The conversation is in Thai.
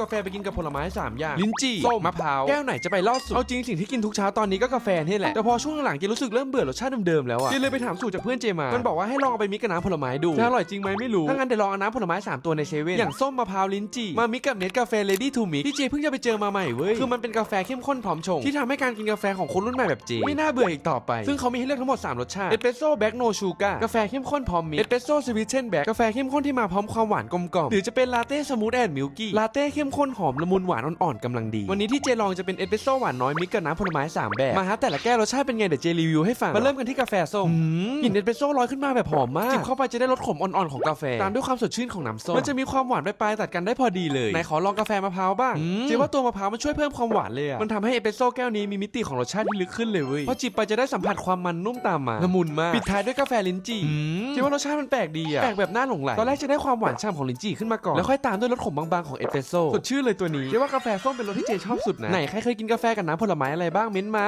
กาแฟไปกินกับผลไม้3อย่างลิ้นจี่ส้มมะพร้าวแก้วไหนจะไปรอดสุดเอาจริงสิ่งที่กินทุกเช้าตอนนี้ก็กาแฟนี่แหละแต่พอช่วงหลังเจรู้สึกเริ่มเบื่อรสชาติเดิมๆแล้วอะเจเลยไปถามสูตรจากเพื่อนเจมามันบอกว่าให้ลองเอาไปมิกกับน้ำผลไม้ดูจะอร่อยจริงไหมไม่รู้ถ้างั้นเดี๋ยวลองเอาน้ำผลไม้3ตัวในเซเว่นอย่างส้มมะพร้าวลิ้นจี่มามิกกับเน็ตกาแฟ ready to mix ที่เจเพิ่งจะไปเจอมาใหม่เว้ยคือมันเป็นกาแฟเข้มข้นพร้อมชงที่ทำให้การกินกาแฟของคนรุ่นใหม่แบบเจไม่น่าเบื่ออีกต่อไป ซึ่งเขามีให้เลือกทั้งหมด 3 รสชาติเอสเปรสโซ่แบล็กโนชูการ์กาแฟเข้มข้นพร้อมมิกเอสเปรสโซ่สวีทเชนแบล็กกาแฟเข้มข้นที่มาพร้อมความหวานกลมกล่อมหรือจะเป็นลาเต้สมูทแอนด์มิลกี้ลาเต้เข้มข้นหอมละมุนหวานอ่อนๆกำลังดี วันนี้ที่เจลองจะเป็นเอสเปรสโซ่หวานน้อยมิกกับน้ำผลไม้สามแบบมาฮะแต่ละแก้วรสชาติเป็นไงเดี๋ยวเจรีวิวให้ฟังมาเริ่มกันที่กาแฟส้มกลิ่นเอสเปรสโซ่ลอยขึ้นมาแบบหอมมากจิบเข้าไปจะได้รสขมอ่อนๆของกาแฟตามด้วยความสดชื่นของน้ำส้มมันจะมีความหวานปลายๆตัดกันได้พอดีเลยไหนขอลองกาแฟมะพร้าวบ้างเจว่าตัวมะพร้าวมันช่วยเพิ่มความหวานเลยอะมันทำให้เอสเปรสโซ่แก้วนี้มีมิติของรสชาติที่ลึกขึ้นเลยเว้ยพอจิบไปจะได้สัมผัสความมันนุ่มตามมาละมุนมากปิดท้ายด้วยกาแฟลิ้นจี่เจว่ารสชาติมันแปลกดีอะแปลกแบบน่าหลงไหลตอนแรกจะได้ความหวานฉ่ำของลิ้นจี่ขึ้นมาก่อนแล้วค่อยตามด้วยรสขมบางๆของเอสเปรสโซ่สดชื่นเลยตัวนี้เจว่ากาแฟส้มเป็นรสที่เจชอบสุดนะไหนใครเคยกินกาแฟกับน้ำผลไม้อะไรบ้างเม้นต์มา